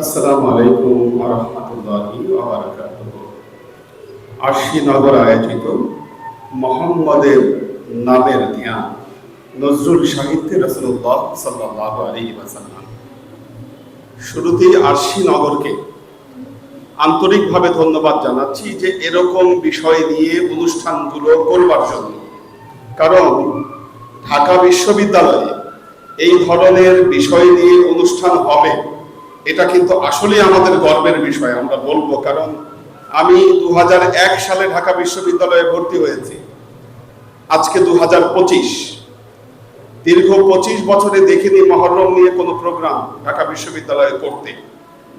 আসসালামু আলাইকুম রহমতুল্লাহি আশি নগর আয়োজিত মোহাম্মদের নামের ধ্যান, নজরুল সাহিত্যে রসুল্লাহ সাল্লাহ আলী ওয়াসাল্লাম। শুরুতেই আরশি নগরকে আন্তরিকভাবে ধন্যবাদ জানাচ্ছি যে এরকম বিষয় নিয়ে অনুষ্ঠানগুলো করবার জন্য। কারণ ঢাকা বিশ্ববিদ্যালয়ে এই ধরনের বিষয় নিয়ে অনুষ্ঠান হবে এটা কিন্তু আসলেই আমাদের গর্বের বিষয়, আমরা বলব। কারণ আমি দু সালে ঢাকা বিশ্ববিদ্যালয়ে ভর্তি হয়েছি। আজকে দু দীর্ঘ পঁচিশ বছরে দেখিনি মহরম নিয়ে কোনো প্রোগ্রাম ঢাকা বিশ্ববিদ্যালয়ে করতে।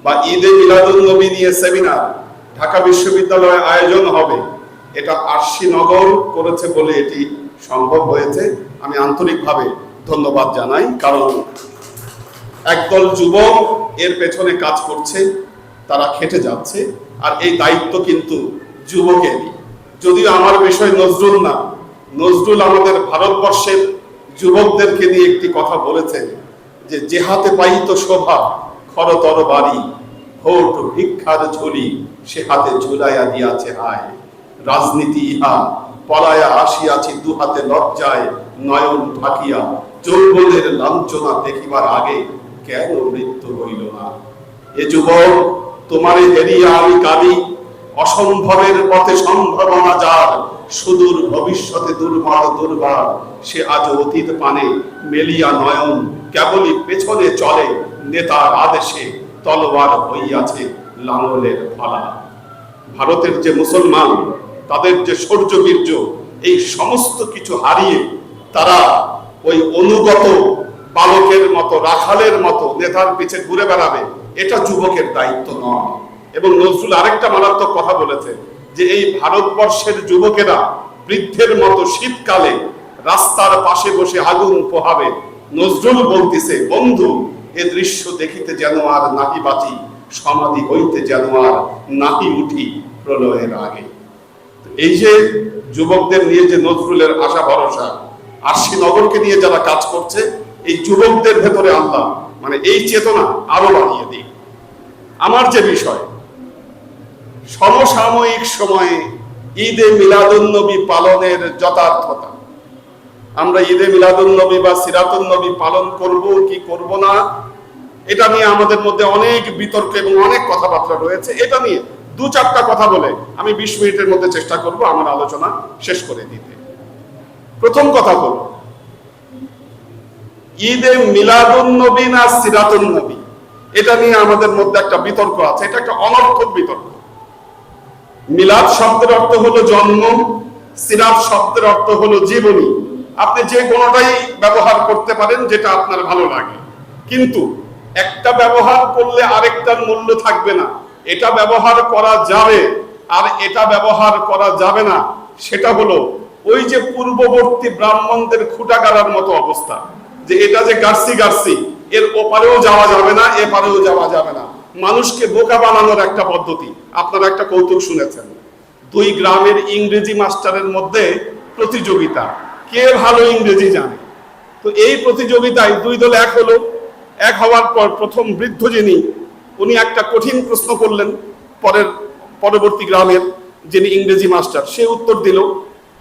বা ঈদে মিলাদুল নবী নিয়ে সেমিনার ঢাকা বিশ্ববিদ্যালয়ে আয়োজন হবে। এটা আরশি নগর করেছে বলে এটি সম্ভব হয়েছে। আমি আন্তরিকভাবে ধন্যবাদ জানাই। কারণ একদল যুবক এর পেছনে কাজ করছে, তারা খেটে যাচ্ছে, আর এই দায়িত্ব কিন্তু যুবকেরই। যদিও আমার বিষয় নজরুল না, নজরুল আমাদের ভারতবর্ষের যুবকদেরকে নিয়ে একটি কথা বলেছেন যে যে হাতে পাইত শোভা খরতর বাড়ি ভোট ভিক্ষার ঝুলি, সে হাতে ঝুলাইয়া দিয়াছে হায়। রাজনীতি ইহা, পলায়া আসিয়াছি দু হাতে লজ্জায়, নয়ন ঢাকিয়া, যৌবনের লাঞ্ছনা দেখিবার আগে কেন মৃত্যু হইল না? এ যুবক, তোমারে হেরিয়া আমি কাঁদি। অসম্ভবের পথে সম্ভাবনা যার। সুদূর ভবিষ্যতে দুর্বার দুর্বার সে আজ অতীত পানে মেলিয়া নয়ন, কেবলই পেছনে চলে নেতার আদেশে তলোয়ার হইয়াছে লাঙলের ফলা। ভারতের যে মুসলমান, তাদের যে শৌর্য বীর্য এই সমস্ত কিছু হারিয়ে তারা ওই অনুগত বালকের মতো, রাখালের মতো নেতার পিছে ঘুরে বেড়াবে, এটা যুবকের দায়িত্ব নয়। এবং নজরুল আরেকটা মারাত্মক কথা বলেছে যে এই ভারতবর্ষের যুবকেরা বৃদ্ধের মতো শীতকালে রাস্তার পাশে বসে আগুন পোহাবে। নজরুল বলতেছে, বন্ধু, এ দৃশ্য দেখিতে যেন আর নাহি বাঁচি, সমাধি হইতে যেন আর নাহি উঠি প্রলয়ের আগে। এই যে যুবকদের নিয়ে যে নজরুলের আশা ভরসা আশি নগরকে নিয়ে যারা কাজ করছে এই যুবকদের ভেতরে আল্লাহ মানে এই চেতনা আরও বাড়িয়ে দিই আমার যে বিষয়, সমসাময়িক সময়ে ঈদে মিলাদুন্নবী পালনের যথার্থতা। আমরা ঈদে মিলাদুন্নবী বা সিরাতুন্নবী পালন করব কি করব না, এটা নিয়ে আমাদের মধ্যে অনেক বিতর্ক এবং অনেক কথাবার্তা রয়েছে। এটা নিয়ে দু চারটা কথা বলে আমি বিশ মিনিটের মধ্যে চেষ্টা করব আমার আলোচনা শেষ করে দিতে। প্রথম কথা হলো ঈদে মিলাদুন নবী না সিরাতুন নবী? এটা নিয়ে আমাদের মধ্যে একটা বিতর্ক আছে। এটা একটা অনর্থক বিতর্ক। মিলাদ শব্দের অর্থ হলো জন্ম, সিরাত শব্দের অর্থ হলো জীবনী। আপনি যে কোনোটাই ব্যবহার করতে পারেন যেটা আপনার ভালো লাগে। কিন্তু একটা ব্যবহার করলে আরেকটার মূল্য থাকবে না। এটা ব্যবহার করা যাবে, আর এটা ব্যবহার করা যাবে না। সেটা হলো ওই যে পূর্ববর্তী ব্রাহ্মণদের খুঁটাগাড়ার মতো অবস্থা। যে এটা যে গার্সি গার্সি এর ওপারেও যাওয়া যাবে না, এপারেও যাওয়া যাবে না। মানুষকে বোকা বানানোর একটা পদ্ধতি। আপনারা একটা কৌতুক শুনেছেন। দুই গ্রামের ইংরেজি মাস্টারের মধ্যে প্রতিযোগিতা। কে ভালো ইংরেজি জানে? তো এই প্রতিযোগিতায় দুই দল এক হলো। এক হওয়ার পর প্রথম বৃদ্ধ যিনি, উনি একটা কঠিন প্রশ্ন করলেন পরের, পরবর্তী গ্রামের যিনি ইংরেজি মাস্টার, সে উত্তর দিল,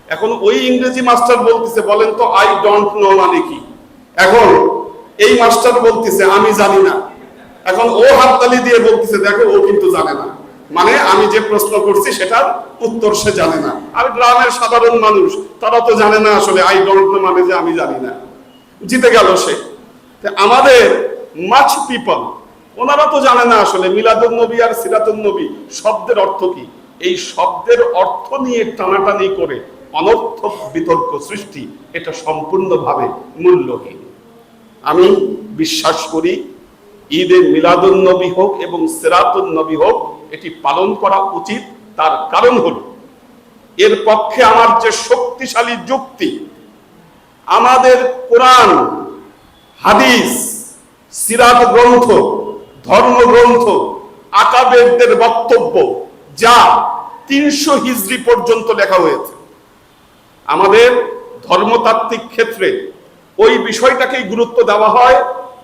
এখন ওই ইংরেজি মাস্টার বলতেছে, বলেন তো আই ডোন্ট নো মানে কি? এখন এই মাস্টার বলতেছে, আমি জানি না। এখন ও হাততালি দিয়ে বলতেছে, দেখো, ও কিন্তু জানে না। মানে আমি যে প্রশ্ন করছি, সেটার উত্তর সে জানে না। আর গ্রামের সাধারণ মানুষ, তারা তো জানে না আসলে আই ডোন্ট নো মানে যে আমি জানি না। জিতে গেল সে। আমাদের মাছ পিপল, ওনারা তো জানে না আসলে মিলাদুল নবী আর সিরাতুল নবী শব্দের অর্থ কি? এই শব্দের অর্থ নিয়ে টানাটানি করে অনর্থক বিতর্ক সৃষ্টি, এটা সম্পূর্ণভাবে মূল্যহীন। আমি বিশ্বাস করি ঈদে মিলাদুল নবী হোক এবং সেরাতুল নবী হোক, এটি পালন করা উচিত। তার কারণ হল, এর পক্ষে আমার যে শক্তিশালী যুক্তি, আমাদের কোরআন, হাদিস, সিরাত গ্রন্থ ধর্মগ্রন্থ আকাবেরদের বক্তব্য, যা তিনশো হিজড়ি পর্যন্ত লেখা হয়েছে। আমাদের ধর্মতাত্ত্বিক ক্ষেত্রে ওই বিষয়টাকেই গুরুত্ব দেওয়া হয়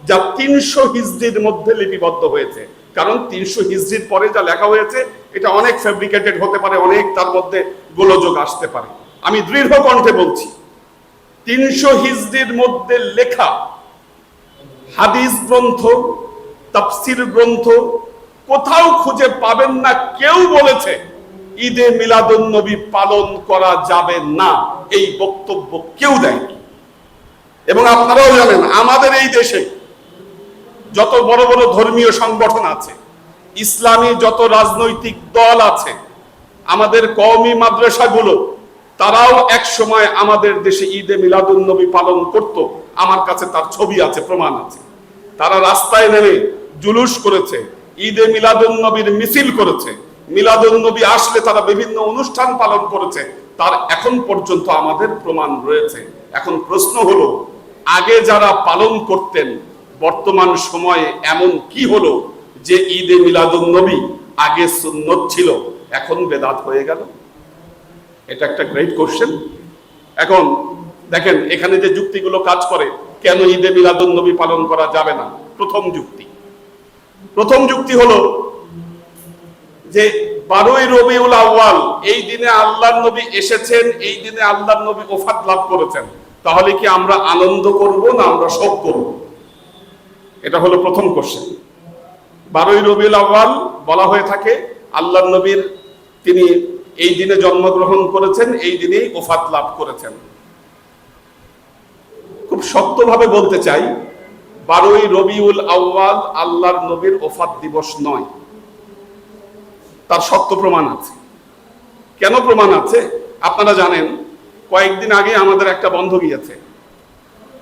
যা তিনশো হিজড়ির মধ্যে লিপিবদ্ধ হয়েছে। কারণ তিনশো হিজড়ির পরে যা লেখা হয়েছে, এটা অনেক ফেব্রিকেটেড হতে পারে, অনেক তার মধ্যে গোলযোগ আসতে পারে। আমি দৃঢ় কণ্ঠে বলছি, তিনশো হিজড়ির মধ্যে লেখা হাদিস গ্রন্থ, তাফসির গ্রন্থ কোথাও খুঁজে পাবেন না, কেউ বলেছে ঈদে মিলাদুন নবী পালন করা যাবে না। এই বক্তব্য কেউ দেয়নি। এবং আপনারাও জানেন, আমাদের এই দেশে যত বড় বড় ধর্মীয় সংগঠন আছে, ইসলামী যত রাজনৈতিক দল আছে, আমাদের কওমি মাদ্রাসাগুলো, তারাও এক সময় আমাদের দেশে ঈদে মিলাদুন নবী পালন করত। আমার কাছে তার ছবি আছে, প্রমাণ আছে। তারা রাস্তায় নেমে জুলুস করেছে, ঈদে মিলাদুন নবীর মিছিল করেছে। মিলাদুন নবী আসলে তারা বিভিন্ন অনুষ্ঠান পালন করেছে। তার এখন পর্যন্ত আমাদের প্রমাণ রয়েছে। এখন প্রশ্ন হলো আগে যারা পালন করতেন, বর্তমান সময়ে এমন কি হলো যে ঈদে মিলাদুন নবী আগে সুন্নত ছিল, এখন বেদাত হয়ে গেল? এটা একটা গ্রেট কোশ্চেন এখন দেখেন, এখানে যে যুক্তিগুলো কাজ করে, কেন ঈদে মিলাদুন নবী পালন করা যাবে না? প্রথম যুক্তি। প্রথম যুক্তি হলো যে বারোই রবিউল আউয়াল, এই দিনে আল্লাহর নবী এসেছেন, এই দিনে আল্লাহর নবী ওফাত লাভ করেছেন। তাহলে কি আমরা আনন্দ করব না আমরা শোক করব? এটা হলো প্রথম কোশ্চেন বারোই রবিউল আউয়াল বলা হয়ে থাকে, আল্লাহর নবীর তিনি এই দিনে জন্মগ্রহণ করেছেন, এই দিনেই ওফাত লাভ করেছেন। খুব শক্তভাবে বলতে চাই, বারোই রবিউল আউয়াল আল্লাহর নবীর ওফাত দিবস নয়। তার সত্য প্রমাণ আছে। কেন প্রমাণ আছে? আপনারা জানেন কয়েকদিন আগে আমাদের একটা বন্ধ গিয়েছে।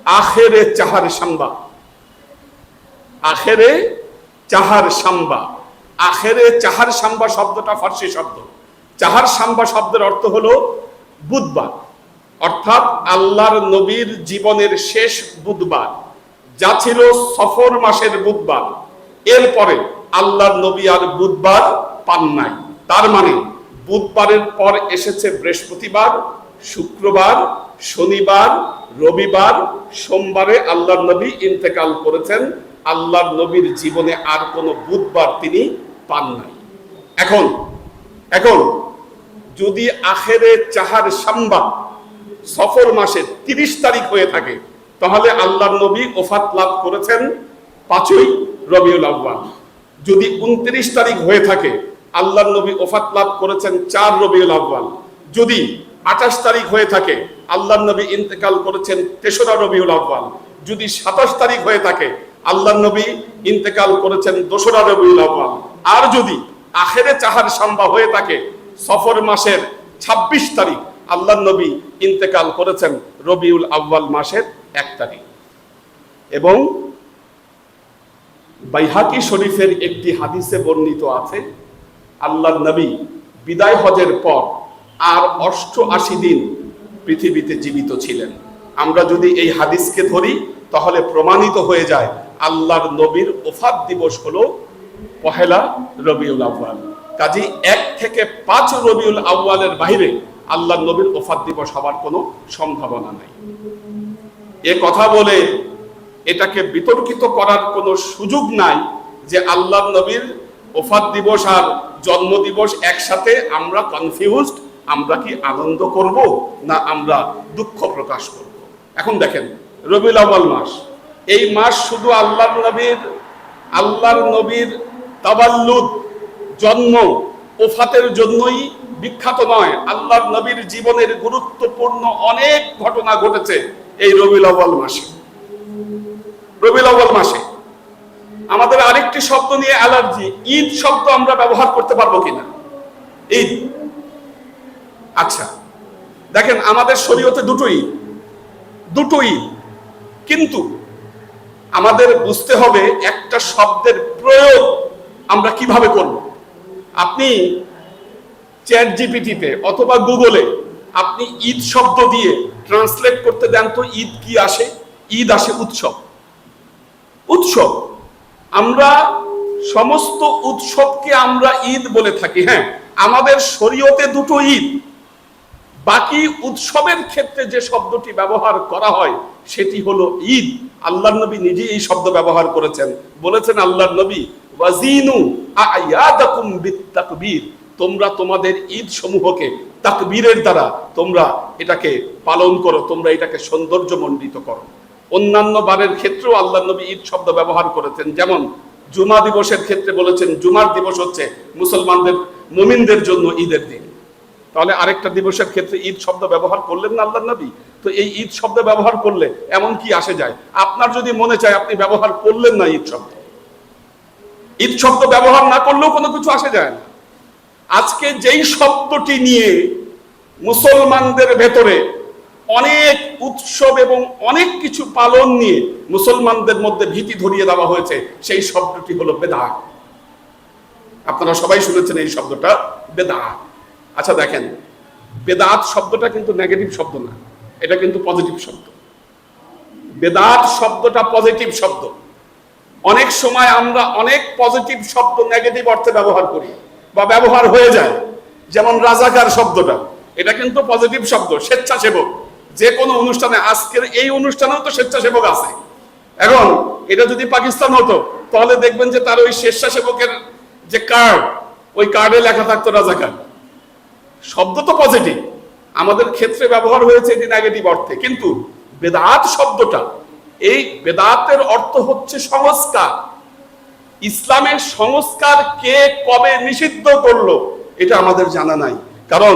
আখেরে চাহার সাম্বা। আখেরে চাহার সাম্বা। আখেরে চাহার সাম্বা শব্দটা ফার্সি শব্দ। চাহার সাম্বা শব্দের অর্থ হলো বুধবার। অর্থাৎ আল্লাহর নবীর জীবনের শেষ বুধবার। যা ছিল সফর মাসের বুধবার। এরপরে আল্লাহর নবী আর বুধবার পান নাই। তার মানে বুধবারের পর এসেছে বৃহস্পতিবার শুক্রবার, শনিবার, রবিবার, সোমবারে আল্লাহর নবী ইন্তেকাল করেছেন। আল্লাহর নবীর জীবনে আর কোনো বুধবার তিনি পান নাই। এখন এখন, যদি আখেরে চাহার সাম্বা সফর মাসে তিরিশ তারিখ হয়ে থাকে, তাহলে আল্লাহর নবী ওফাত লাভ করেছেন পাঁচই রবিউল আব্বাল যদি উনত্রিশ তারিখ হয়ে থাকে, আল্লাহর নবী ওফাত লাভ করেছেন চার রবিউল আব্বাল যদি আঠাশ তারিখ হয়ে থাকে। আল্লাহর নবী ইন্তেকাল করেছেন তেসরা রবিউল আব্বাল যদি সাতাশ তারিখ হয়ে থাকে, আল্লাহর নবী ইন্তেকাল করেছেন দোসরা রবিউল আব্বাল আর যদি আখেরে চাহার সাম্বা হয়ে থাকে, সফর মাসের ২৬ তারিখ আল্লাহ নবী ইন্তেকাল করেছেন রবিউল আব্বাল মাসের এক তারিখ। এবং বাইহাকি শরীফের একটি হাদিসে বর্ণিত আছে আল্লাহ নবী বিদায় হজের পর আর অষ্ট আশি দিন পৃথিবীতে জীবিত ছিলেন। আমরা যদি এই হাদিসকে ধরি, তাহলে প্রমাণিত হয়ে যায়, আল্লাহর নবীর ওফাত দিবস হলো পহেলা রবিউল আউ্বাল কাজী এক থেকে পাঁচ রবিউল আউ্বালের বাইরে আল্লাহ নবীর ওফাত দিবস হবার কোনো সম্ভাবনা নাই। এ কথা বলে এটাকে বিতর্কিত করার কোনো সুযোগ নাই যে আল্লাহ নবীর ওফাত দিবস আর জন্ম দিবস একসাথে আমরা কনফিউজড আমরা কি আনন্দ করব না আমরা দুঃখ প্রকাশ করব? এখন দেখেন, রবিউল আউ্বাল মাস। এই মাস শুধু আল্লাহর নবীর আল্লাহর নবীর তাবাল্লুদ জন্ম, ওফাতের জন্যই বিখ্যাত নয়, আল্লাহর নবীর জীবনের গুরুত্বপূর্ণ অনেক ঘটনা ঘটেছে এই রবিউল আউ্বাল মাসে। রবিউল আউ্বাল মাসে। আমাদের আরেকটি শব্দ নিয়ে অ্যালার্জি, ঈদ শব্দ আমরা ব্যবহার করতে পারব কিনা? ঈদ। আচ্ছা দেখেন আমাদের শরীয়তে দুটো দুটোই কিন্তু আমাদের বুঝতে হবে একটা শব্দের প্রয়োগ আমরা কীভাবে করব। আপনি চ্যাট জিপিটিতে অথবা গুগলে আপনি ঈদ শব্দ দিয়ে ট্রান্সলেট করতে দেন তো ঈদ কি আসে? ঈদ আসে উৎসব। উৎসব, আমরা সমস্ত উৎসবকে আমরা ঈদ বলে থাকি। হ্যাঁ আমাদের শরীয়তে দুটো ঈদ। বাকি উৎসবের ক্ষেত্রে যে শব্দটি ব্যবহার করা হয়, সেটি হলো ঈদ। আল্লাহর নবী নিজেই এই শব্দ ব্যবহার করেছেন। বলেছেন আল্লাহর নবী, ওয়াজিনু আয়াদাকুম বিত্তাকবীর। তোমরা তোমাদের ঈদ সমূহকে তাকবীরের দ্বারা তোমরা এটাকে পালন করো, তোমরা এটাকে সৌন্দর্যমণ্ডিত করো। অন্যান্য বারের ক্ষেত্রেও আল্লাহ নবী ঈদ শব্দ ব্যবহার করেছেন। যেমন, জুমা দিবসের ক্ষেত্রে বলেছেন, জুমার দিবস হচ্ছে মুসলমানদের, মুমিনদের জন্য ঈদের দিন। তাহলে আরেকটা দিবসের ক্ষেত্রে ঈদ শব্দ ব্যবহার করলেন না আল্লাহ নবী? তো এই ঈদ শব্দ ব্যবহার করলে এমন কি আসে যায়? আপনার যদি মনে চায় আপনি ব্যবহার করলেন না ঈদ শব্দ। ঈদ শব্দ ব্যবহার না করলেও কোনো কিছু আসে যায় না। আজকে যেই শব্দটি নিয়ে মুসলমানদের ভেতরে অনেক উৎসব এবং অনেক কিছু পালন নিয়ে মুসলমানদের মধ্যে ভীতি ধরিয়ে দেওয়া হয়েছে, সেই শব্দটি হলো বেদাত। আপনারা সবাই শুনেছেন এই শব্দটা, বেদাত। আচ্ছা দেখেন, বেদাত শব্দটা কিন্তু নেগেটিভ শব্দ না, এটা কিন্তু পজিটিভ শব্দ। বেদাত শব্দটা পজিটিভ শব্দ। অনেক সময় আমরা অনেক পজিটিভ শব্দ নেগেটিভ অর্থে ব্যবহার করি বা ব্যবহার হয়ে যায়, যেমন রাজাকার শব্দটা, এটা কিন্তু পজিটিভ শব্দ, স্বেচ্ছাসেবক। যে কোনো অনুষ্ঠানে, আজকের এই অনুষ্ঠানেও তো স্বেচ্ছাসেবক আছে। এখন, এটা যদি পাকিস্তান হতো, তাহলে দেখবেন যে তার ওই স্বেচ্ছাসেবকের যে কার্ড ওই কার্ডে লেখা থাকতো রাজাকার। শব্দ তো পজিটিভ আমাদের ক্ষেত্রে ব্যবহার হয়েছে এটি নেগেটিভ অর্থে। কিন্তু বেদাত শব্দটা, এই বেদাতের অর্থ হচ্ছে সংস্কার। ইসলামের সংস্কার কে কবে নিষিদ্ধ করল, এটা আমাদের জানা নাই। কারণ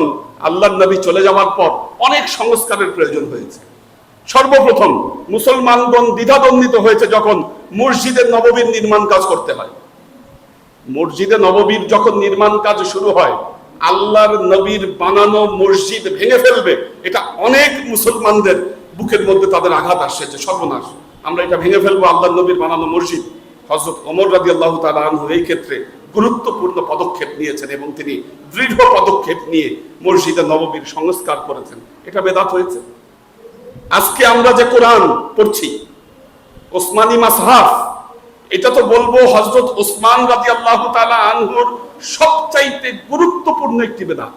আল্লাহ নবী চলে যাওয়ার পর অনেক সংস্কারের প্রয়োজন হয়েছে। সর্বপ্রথম মুসলমানগণ দ্বিধাদ্বন্দ্বিত হয়েছে যখন মসজিদের নববীর নির্মাণ কাজ করতে হয়। মসজিদে নববীর যখন নির্মাণ কাজ শুরু হয় আল্লাহর নবীর বানানো মসজিদ ভেঙে ফেলবে, এটা অনেক মুসলমানদের বুকের মধ্যে তাদের আঘাত আসছে, সর্বনাশ। আমরা এটা ভেঙে ফেলব আল্লাহর নবীর বানানো মসজিদ। হজরত ওমর রাজি আল্লাহ আনহু এই ক্ষেত্রে গুরুত্বপূর্ণ পদক্ষেপ নিয়েছেন এবং তিনি দৃঢ় পদক্ষেপ নিয়ে মসজিদে নববীর সংস্কার করেছেন। এটা বেদাত হয়েছে? আজকে আমরা যে কোরআন পড়ছি, ওসমানী মাসহাফ এটা তো বলব হজরত ওসমান রাজি আল্লাহ তালা আনহুর সবচাইতে গুরুত্বপূর্ণ একটি বেদাত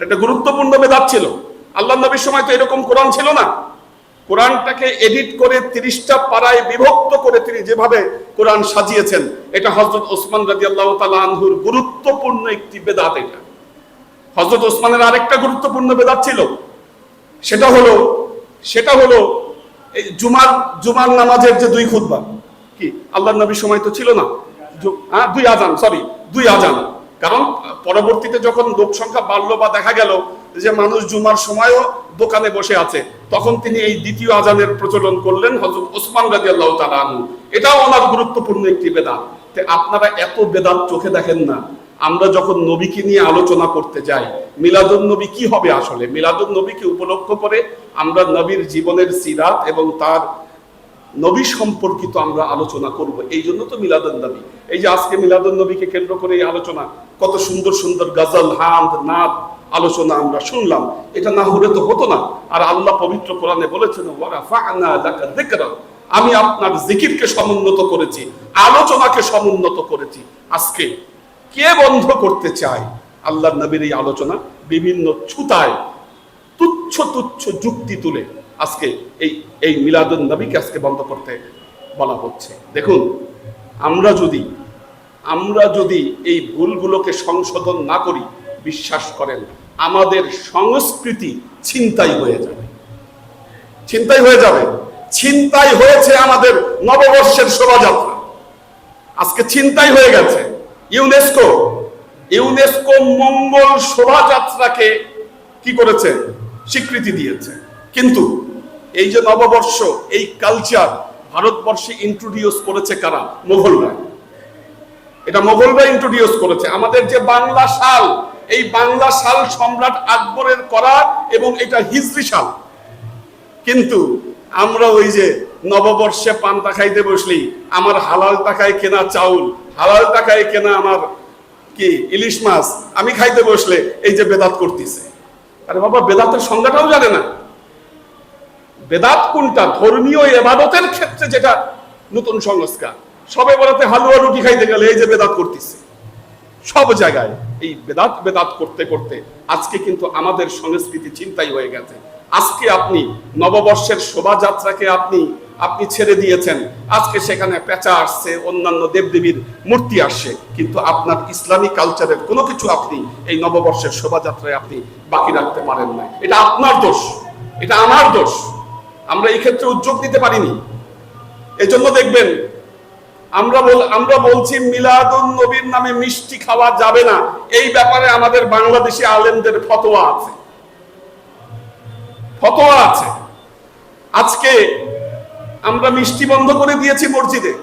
এটা একটা গুরুত্বপূর্ণ বেদাত ছিল। আল্লাহ নবীর সময় তো এরকম কোরআন ছিল না। কোরআনটাকে এডিট করে তিরিশটা পাড়ায় বিভক্ত করে তিনি যেভাবে কোরআন সাজিয়েছেন, এটা হজরত ওসমান রাজি আল্লাহ আনহুর গুরুত্বপূর্ণ একটি বেদাত এটা। হজরত ওসমানের আরেকটা গুরুত্বপূর্ণ বেদাত ছিল। সেটা হলো সেটা হলো এই জুমার জুমার নামাজের যে দুই খুতবা, কি? আল্লাহ নবীর সময় তো ছিল না। হ্যাঁ দুই আজান সরি দুই আজান। কারণ পরবর্তীতে যখন লোক সংখ্যা বাড়লো বা দেখা গেল যে মানুষ জুমার সময়ও দোকানে বসে আছে, তখন তিনি এই দ্বিতীয় আজানের প্রচলন করলেন হজরত ওসমান রাজি আল্লাহ তালু এটাও ওনার গুরুত্বপূর্ণ একটি বেদাত। আপনারা এত বেদাত চোখে দেখেন না। আমরা যখন নবীকে নিয়ে আলোচনা করতে যাই, মিলাদুন নবী কি হবে আসলে? মিলাদুন নবীকে উপলক্ষ করে আমরা নবীর জীবনের সিরাত এবং তার নবী সম্পর্কিত আমরা আলোচনা করব। এই জন্য তো মিলাদুন নবী। এই যে আজকে মিলাদুন নবীকে কেন্দ্র করে এই আলোচনা, কত সুন্দর সুন্দর গজল হামদ নাদ আলোচনা আমরা শুনলাম। এটা না হলে তো হতো না। আর আল্লাহ পবিত্র কোরআনে বলেছেন আমি আপনার জিকিরকে সমুন্নত করেছি, আলোচনাকে সমুন্নত করেছি। আজকে কে বন্ধ করতে চায় আল্লাহ নবীর এই আলোচনা? বিভিন্ন ছুতায় তুচ্ছ তুচ্ছ যুক্তি তুলে আজকে এই এই মিলাদুন নবীকে আজকে বন্ধ করতে বলা হচ্ছে। দেখুন, আমরা যদি আমরা যদি এই ভুলগুলোকে সংশোধন না করি, বিশ্বাস করেন, আমাদের সংস্কৃতি ছিনতাই হয়ে যাবে। ছিনতাই হয়ে যাবে। ছিনতাই হয়েছে আমাদের নববর্ষের শোভাযাত্রা। আজকে ছিনতাই হয়ে গেছে। ইউনেস্কো ইউনেস্কো মঙ্গল শোভাযাত্রাকে কি করেছে? স্বীকৃতি দিয়েছে। কিন্তু এই যে নববর্ষ, এই কালচার ভারতবর্ষে ইন্ট্রোডিউস করেছে কারা? মোগলরা এটা মোগলরা ইন্ট্রোডিউস করেছে। আমাদের যে বাংলা সাল, এই বাংলা সাল সম্রাট আকবরের করা এবং এটা হিজরি সাল। কিন্তু আমরা ওই যে নববর্ষে পান্তা খাইতে বসলি, আমার হালাল টাকায় কেনা চাউল, হালাল টাকায় কেনা আমার কি ইলিশ মাছ, আমি খাইতে বসলে এই যে বেদাত করতেছে। আরে বাবা, বেদাতের সংজ্ঞাটাও জানে না। বেদাত কোনটা? ধর্মীয় এবাদতের ক্ষেত্রে যেটা নতুন সংস্কার। সবে বলাতে হালুয়া রুটি খাইতে গেলে এই যে বেদাত করতেছে। সব জায়গায় এই বেদাত বেদাত করতে করতে আজকে কিন্তু আমাদের সংস্কৃতি চিন্তাই হয়ে গেছে। আজকে আপনি নববর্ষের শোভাযাত্রাকে আপনি আপনি ছেড়ে দিয়েছেন। আজকে সেখানে পেঁচা আসছে, অন্যান্য দেবদেবীর মূর্তি আসছে। কিন্তু আপনার ইসলামী কালচারের কোনো কিছু আপনি এই নববর্ষের শোভাযাত্রায় আপনি বাকি রাখতে পারেন না এটা আপনার দোষ। এটা আমার দোষ। আমরা এই ক্ষেত্রে উদ্যোগ দিতে পারিনি। এজন্য দেখবেন, আমরা বল, আমরা বলছি মিলাদুন নবীর নামে মিষ্টি খাওয়া যাবে না। এই ব্যাপারে আমাদের বাংলাদেশি আলেমদের ফতোয়া আছে। ফতোয়া আছে। আজকে আমরা মিষ্টি বন্ধ করে দিয়েছি মসজিদে।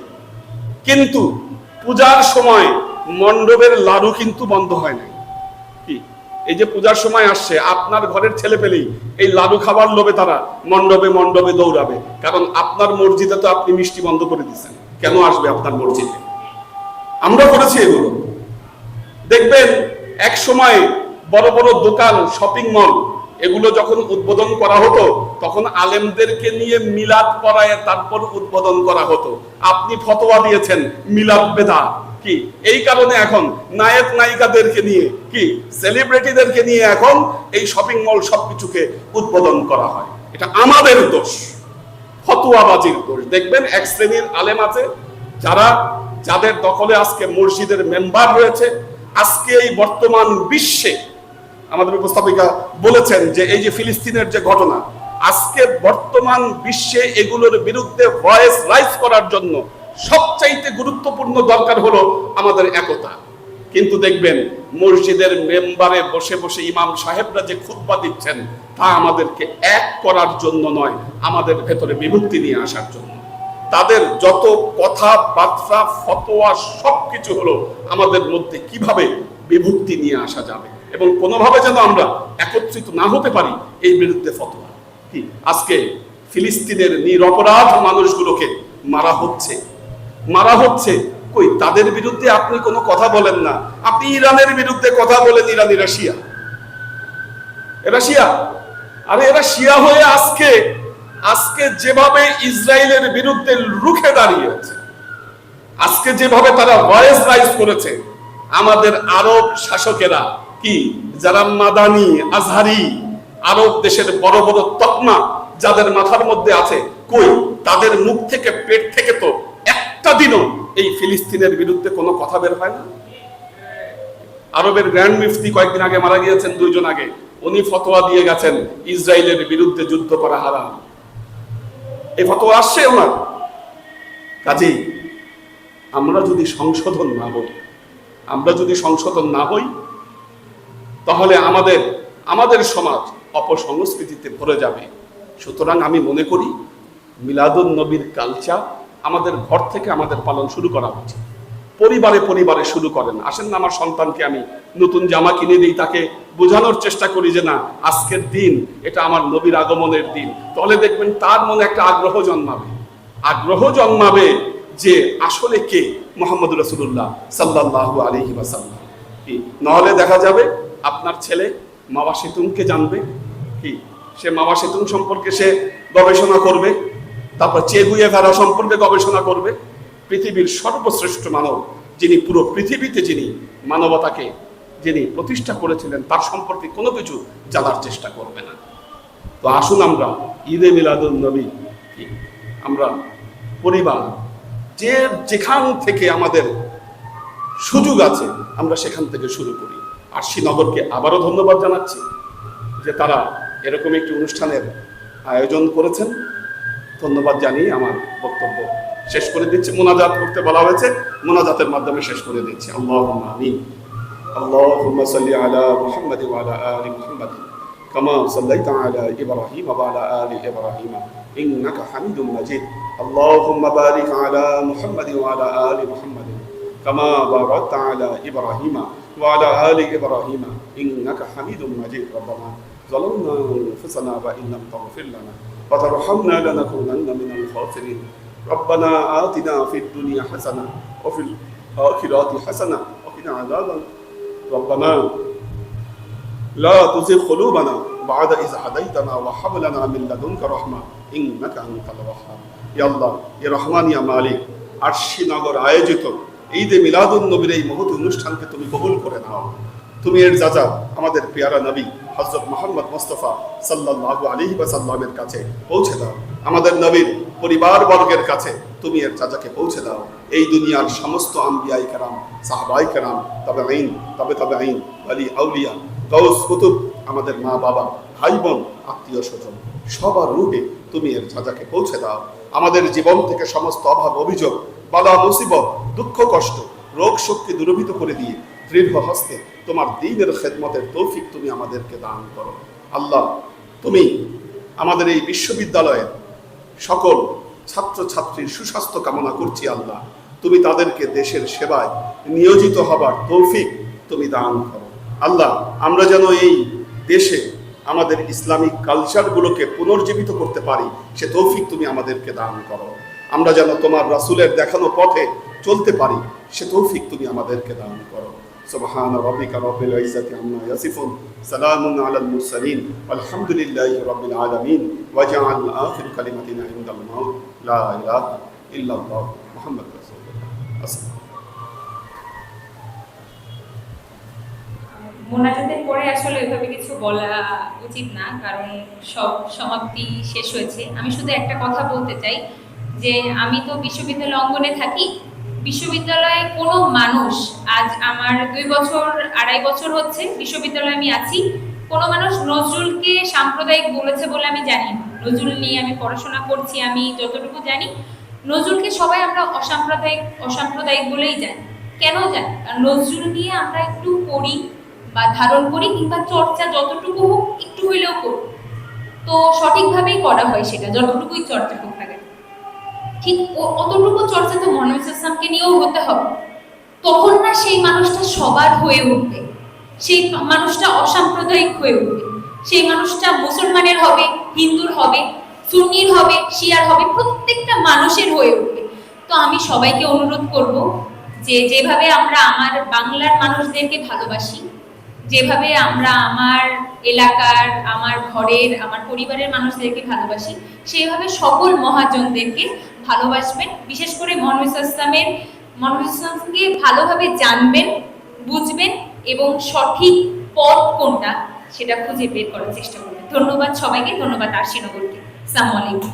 কিন্তু পূজার সময় মণ্ডপের লাড়ু কিন্তু বন্ধ হয় নাই। কি? এই যে পূজার সময় আসছে, আপনার ঘরের ছেলে পেলেই এই লাডু খাবার লোভে তারা মণ্ডপে মণ্ডপে দৌড়াবে। কারণ আপনার মসজিদে তো আপনি মিষ্টি বন্ধ করে দিচ্ছেন কেন আসবে আপনার মসজিদে? আমরা করেছি এগুলো। দেখবেন, এক সময় বড় বড় দোকান শপিং মল এগুলো যখন উদ্বোধন করা হতো, তখন আলেমদেরকে নিয়ে মিলাদ পড়ায় তারপর উদ্বোধন করা হতো। আপনি ফতোয়া দিয়েছেন, মিলাদ বেদা কি? এই কারণে এখন নায়ক, নায়িকাদেরকে নিয়ে কি? সেলিব্রিটিদেরকে নিয়ে এখন এই শপিং মল সবকিছুকে উদ্বোধন করা হয়। এটা আমাদের দোষ। ফতুয়াবাজির দোষ। দেখবেন এক শ্রেণির আলেম আছে, যারা, যাদের দখলে আজকে মসজিদের মেম্বার রয়েছে, আজকে এই বর্তমান বিশ্বে আমাদের উপস্থাপিকা বলেছেন যে এই যে ফিলিস্তিনের যে ঘটনা, আজকে বর্তমান বিশ্বে এগুলোর বিরুদ্ধে ভয়েস রাইজ করার জন্য সবচাইতে গুরুত্বপূর্ণ দরকার হলো আমাদের একতা। কিন্তু দেখবেন, মসজিদের মেম্বারে বসে বসে ইমাম সাহেবরা যে খুতবা দিচ্ছেন, তা আমাদেরকে এক করার জন্য নয়, আমাদের ভেতরে বিভক্তি নিয়ে আসার জন্য। তাদের যত কথাবার্তা ফতোয়া সবকিছু হলো আমাদের মধ্যে কীভাবে বিভক্তি নিয়ে আসা যাবে এবং কোনোভাবে যেন আমরা একত্রিত না হতে পারি এই বিরুদ্ধে ফতোয়া। আজকে ফিলিস্তিনের নিরপরাধ মানুষগুলোকে মারা হচ্ছে। মারা হচ্ছে। কই, তাদের বিরুদ্ধে আপনি কোনো কথা বলেন না। আপনি ইরানের বিরুদ্ধে কথা বলেন, ইরান, এরা শিয়া। এরা শিয়া। আরে এরা শিয়া হয়ে আজকে আজকে যেভাবে ইসরায়েলের বিরুদ্ধে রুখে দাঁড়িয়েছে আজকে যেভাবে তারা ভয়েস রাইজ করেছে, আমাদের আরব শাসকেরা কি? যারা মাদানি, আজহারি, আরব দেশের বড় বড় তকমা, যাদের মাথার মধ্যে আছে, কই? তাদের মুখ থেকে, পেট থেকে তো একটা দিনও এই ফিলিস্তিনের বিরুদ্ধে কোনো কথা বের হয় না। আরবের গ্র্যান্ড মিফতি কয়েকদিন আগে মারা গিয়েছেন, দুইজন আগে। উনি ফতোয়া দিয়ে গেছেন, ইসরায়েলের বিরুদ্ধে যুদ্ধ করা হারাম। এই ফতোয়া আসছে ওনার। কাজেই আমরা যদি সংশোধন না হই, আমরা যদি সংশোধন না হই, তাহলে আমাদের আমাদের সমাজ অপসংস্কৃতিতে ভরে যাবে। সুতরাং আমি মনে করি মিলাদুন নবীর কালচার আমাদের ঘর থেকে আমাদের পালন শুরু করা উচিত। পরিবারে পরিবারে শুরু করেন। আসেন না আমার সন্তানকে আমি নতুন জামা কিনে দিই, তাকে বোঝানোর চেষ্টা করি যে না, আজকের দিন এটা আমার নবীর আগমনের দিন। তাহলে দেখবেন তার মনে একটা আগ্রহ জন্মাবে। আগ্রহ জন্মাবে যে আসলে কে? মোহাম্মদ রসুল্লাহ সাল্লাহ আলহি ওয়াসাল্লাম। কি? নাহলে দেখা যাবে আপনার ছেলে মাওয়া সেতুনকে জানবে। কি? সে মাওয়া সেতুন সম্পর্কে সে গবেষণা করবে। তারপর চেগুয়ে ভেড়া সম্পর্কে গবেষণা করবে, পৃথিবীর সর্বশ্রেষ্ঠ মানব, যিনি পুরো পৃথিবীতে যিনি মানবতাকে যিনি প্রতিষ্ঠা করেছিলেন, তার সম্পর্কে কোনো কিছু জানার চেষ্টা করবে না। তো আসুন আমরা ঈদে মিলাদুল নবী, আমরা পরিবার যে যেখান থেকে আমাদের সুযোগ আছে, আমরা সেখান থেকে শুরু করি। আর শ্রীনগরকে আবারও ধন্যবাদ জানাচ্ছি যে তারা এরকম একটি অনুষ্ঠানের আয়োজন করেছেন। ধন্যবাদ জানিয়ে আমার বক্তব্য শেষ করে দিচ্ছি মোনাজাত করতে বলা হয়েছে মোনাজাতের মাধ্যমে শেষ করে দিচ্ছি আল্লাহ আমিন اللهم صل على محمد وعلى آل محمد كما صليت على إبراهيم وعلى آل إبراهيم إنك حميد مجيد اللهم بارك على محمد وعلى آل محمد كما باركت على إبراهيم وعلى آل إبراهيم إنك حميد مجيد ربنا ظلمنا أنفسنا وإن لم تغفر لنا وترحمنا لنكونن من الخاسرين ربنا آتنا في الدنيا حسنة وفي الآخرة حسنة وقنا عذاب ربنا لا تزغ قلوبنا بعد إذ هديتنا وهب لنا من لدنك رحمة إنك أنت الوهاب يا الله يا رحمن يا মালিক আরশি নগর আয়োজিত ঈদে মিলাদুন নবীর এই মহৎ অনুষ্ঠানকে তুমি কবুল করে নাও তুমি এর যাজা আমাদের পেয়ারা নবী হজরত মোহাম্মদ মোস্তফা সাল্লাল্লাহু আলাইহি ওয়াসাল্লামের কাছে পৌঁছে দাও। আমাদের নবীর পরিবার বর্গের কাছে তুমি এর চাচাকে পৌঁছে দাও। এই দুনিয়ার সমস্ত আম্বিয়াই কেরাম, সাহাবাই কেরাম তবে আইন তবে তবে আইন আলী আউলিয়া গৌস কুতুব, আমাদের মা বাবা, ভাই বোন, আত্মীয় স্বজন, সবার রূপে তুমি এর চাচাকে পৌঁছে দাও। আমাদের জীবন থেকে সমস্ত অভাব, অভিযোগ, বালা, মুসিবত, দুঃখ, কষ্ট, রোগ, শক্তি দূরভূত করে দিয়ে দৃঢ় হস্তে তোমার দিনের খেদমতের তৌফিক তুমি আমাদেরকে দান করো। আল্লাহ, তুমি আমাদের এই বিশ্ববিদ্যালয়ের সকল ছাত্রছাত্রীর সুস্বাস্থ্য কামনা করছি আল্লাহ। তুমি তাদেরকে দেশের সেবায় নিয়োজিত হবার তৌফিক তুমি দান করো। আল্লাহ, আমরা যেন এই দেশে আমাদের ইসলামিক কালচারগুলোকে পুনর্জীবিত করতে পারি, সে তৌফিক তুমি আমাদেরকে দান করো। আমরা যেন তোমার রাসুলের দেখানো পথে চলতে পারি, সে তৌফিক তুমি আমাদেরকে দান করো। سبحان ربك رب العزة عما يصفون سلام على المرسلين والحمد لله رب العالمين وجعل آخر كلمتنا عند الموت لا إله إلا الله محمد رسول الله السلام মোনাজাতের পরে আসলে এভাবে কিছু বলা উচিত না কারণ সব সমাপ্তি শেষ হয়েছে আমি শুধু একটা কথা বলতে চাই যে আমি তো বিশ্ববিদ্যালয় অঙ্গনে থাকি বিশ্ববিদ্যালয়ে কোনো মানুষ, আজ আমার দুই বছর, আড়াই বছর হচ্ছে বিশ্ববিদ্যালয়ে আমি আছি, কোনো মানুষ নজরুলকে সাম্প্রদায়িক বলেছে বলে আমি জানি না। নজরুল নিয়ে আমি পড়াশোনা করছি, আমি যতটুকু জানি। নজরুলকে সবাই আমরা অসাম্প্রদায়িক অসাম্প্রদায়িক বলেই জানি। কেন জানি? কারণ নজরুল নিয়ে আমরা একটু পড়ি বা ধারণ করি কিংবা চর্চা যতটুকু হোক একটু হইলেও করি। তো সঠিকভাবেই করা হয় সেটা, যতটুকুই চর্চা হোক না কেন। ঠিক অতটুকু চর্চা তো মনোজ ইসলামকে নিয়েও হতে হবে। তখন না সেই মানুষটা সবার হয়ে উঠবে। সেই মানুষটা অসাম্প্রদায়িক হয়ে উঠবে। সেই মানুষটা মুসলমানের হবে, হিন্দুর হবে, সুন্নির হবে, শিয়ার হবে, প্রত্যেকটা মানুষের হয়ে উঠবে। তো আমি সবাইকে অনুরোধ করব যে যেভাবে আমরা আমার বাংলার মানুষদেরকে ভালোবাসি, যেভাবে আমরা আমার এলাকার, আমার ঘরের, আমার পরিবারের মানুষদেরকে ভালোবাসি সেইভাবে সকল মহাজনদেরকে ভালোবাসবেন। বিশেষ করে মনোজ ইসলামের ইসলামকে ভালোভাবে জানবেন, বুঝবেন এবং সঠিক পথ কোনটা সেটা খুঁজে বের করার চেষ্টা করবেন। ধন্যবাদ সবাইকে, ধন্যবাদ আরশিনগরকে। সালামালাইকুম